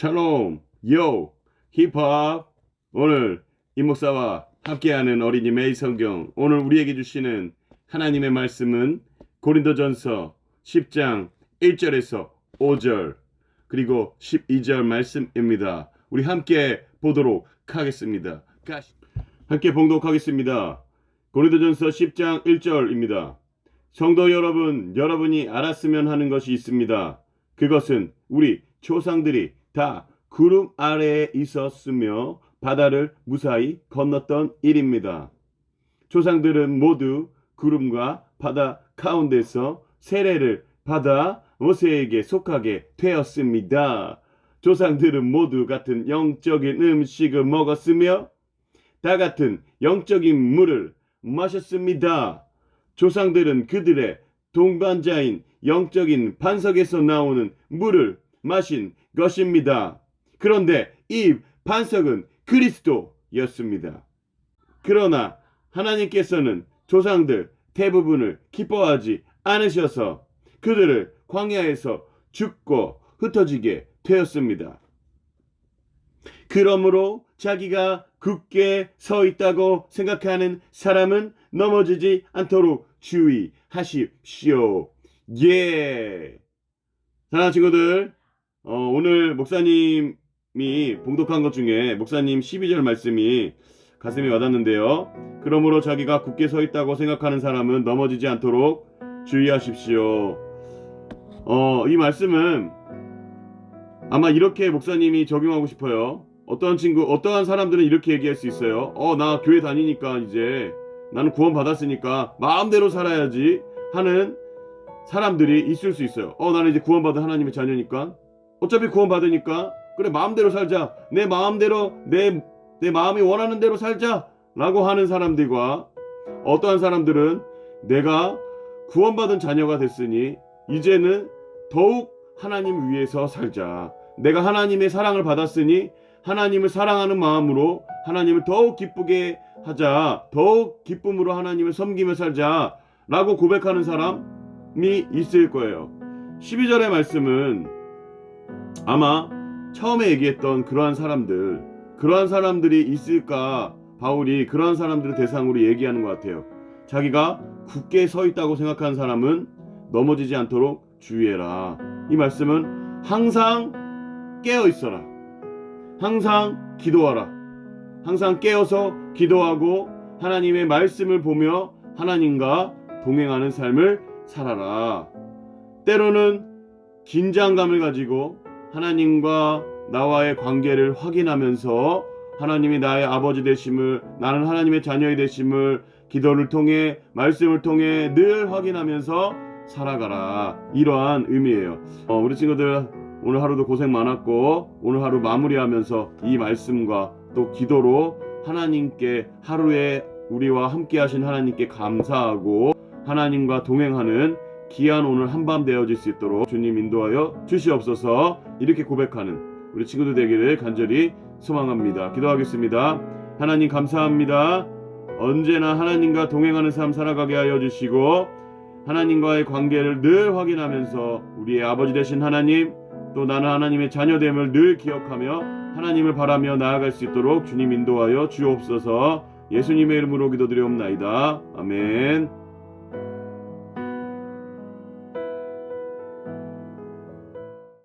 샬롬, 요, 힙합. 오늘 이 목사와 함께하는 어린이 메이 성경. 오늘 우리에게 주시는 하나님의 말씀은 고린도전서 10장 1절에서 5절 그리고 12절 말씀입니다. 우리 함께 보도록 하겠습니다. 함께 봉독하겠습니다. 고린도전서 10장 1절입니다. 성도 여러분, 여러분이 알았으면 하는 것이 있습니다. 그것은 우리 조상들이 다 구름 아래에 있었으며 바다를 무사히 건넜던 일입니다. 조상들은 모두 구름과 바다 가운데서 세례를 받아 모세에게 속하게 되었습니다. 조상들은 모두 같은 영적인 음식을 먹었으며 다 같은 영적인 물을 마셨습니다. 조상들은 그들의 동반자인 영적인 반석에서 나오는 물을 마신 것입니다. 그런데 이 반석은 그리스도였습니다. 그러나 하나님께서는 조상들 대부분을 기뻐하지 않으셔서 그들을 광야에서 죽고 흩어지게 되었습니다. 그러므로 자기가 굳게 서 있다고 생각하는 사람은 넘어지지 않도록 주의하십시오. 예. 사랑하는 친구들, 어, 오늘 목사님이 봉독한 것 중에 목사님 12절 말씀이 가슴에 와닿는데요. 그러므로 자기가 굳게 서 있다고 생각하는 사람은 넘어지지 않도록 주의하십시오. 어, 이 말씀은 아마 이렇게 목사님이 적용하고 싶어요. 어떠한 친구, 어떠한 사람들은 이렇게 얘기할 수 있어요. 어, 나 교회 다니니까 이제 나는 구원 받았으니까 마음대로 살아야지 하는 사람들이 있을 수 있어요. 어, 나는 이제 구원받은 하나님의 자녀니까 어차피 구원받으니까 그래 마음대로 살자. 내 마음대로 내 내 마음이 원하는 대로 살자 라고 하는 사람들과 어떠한 사람들은 내가 구원받은 자녀가 됐으니 이제는 더욱 하나님 위해서 살자. 내가 하나님의 사랑을 받았으니 하나님을 사랑하는 마음으로 하나님을 더욱 기쁘게 하자. 더욱 기쁨으로 하나님을 섬기며 살자. 라고 고백하는 사람이 있을 거예요. 12절의 말씀은 아마 처음에 얘기했던 그러한 사람들, 그러한 사람들이 있을까 바울이 그러한 사람들을 대상으로 얘기하는 것 같아요. 자기가 굳게 서 있다고 생각하는 사람은 넘어지지 않도록 주의해라. 이 말씀은 항상 깨어 있어라. 항상 기도하라. 항상 깨어서 기도하고 하나님의 말씀을 보며 하나님과 동행하는 삶을 살아라. 때로는 긴장감을 가지고 하나님과 나와의 관계를 확인하면서 하나님이 나의 아버지 되심을 나는 하나님의 자녀의 되심을 기도를 통해 말씀을 통해 늘 확인하면서 살아가라 이러한 의미예요. 어, 우리 친구들 오늘 하루도 고생 많았고 오늘 하루 마무리하면서 이 말씀과 또 기도로 하나님께 하루에 우리와 함께 하신 하나님께 감사하고 하나님과 동행하는 귀한 오늘 한밤 되어질 수 있도록 주님 인도하여 주시옵소서 이렇게 고백하는 우리 친구들 되기를 간절히 소망합니다. 기도하겠습니다. 하나님 감사합니다. 언제나 하나님과 동행하는 삶 살아가게 하여 주시고 하나님과의 관계를 늘 확인하면서 우리의 아버지 되신 하나님 또 나는 하나님의 자녀됨을 늘 기억하며 하나님을 바라며 나아갈 수 있도록 주님 인도하여 주옵소서 예수님의 이름으로 기도드리옵나이다. 아멘.